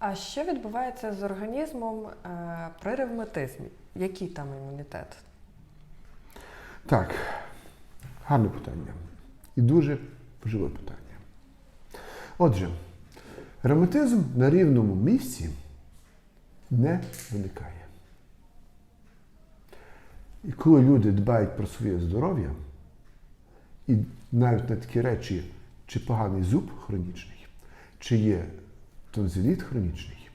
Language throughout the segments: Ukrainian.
А що відбувається з організмом е, при ревматизмі? Який там імунітет? Так, гарне питання. І дуже важливе питання. Отже, ревматизм на рівному місці не виникає. І коли люди дбають про своє здоров'я, і навіть на такі речі, чи поганий зуб хронічний, чи є тонзиліт хронічний,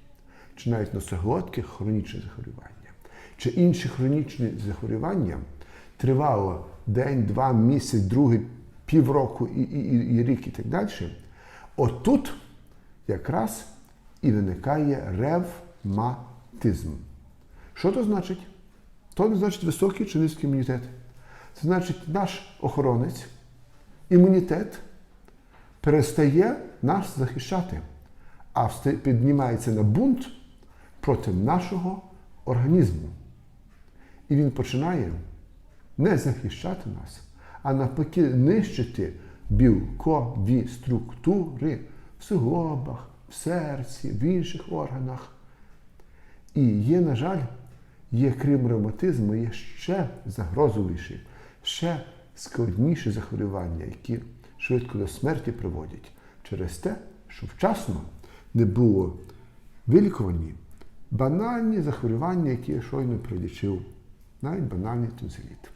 чи навіть носоглотки хронічне захворювання, чи інші хронічні захворювання тривало день, два, місяць, другий, півроку і, і, і, і рік і так далі, отут якраз і виникає ревматизм. Що то значить? То не значить високий чи низький імунітет. Це значить, наш охоронець, імунітет перестає нас захищати, а піднімається на бунт проти нашого організму. І він починає не захищати нас, а навпаки нищити білкові структури в суглобах, в серці, в інших органах. І є, на жаль, є крім ревматизму, є ще загрозовіші, ще складніші захворювання, які швидко до смерті приводять через те, що вчасно не було вилікувані банальні захворювання, які я щойно прилічив, навіть банальний тонзиліт.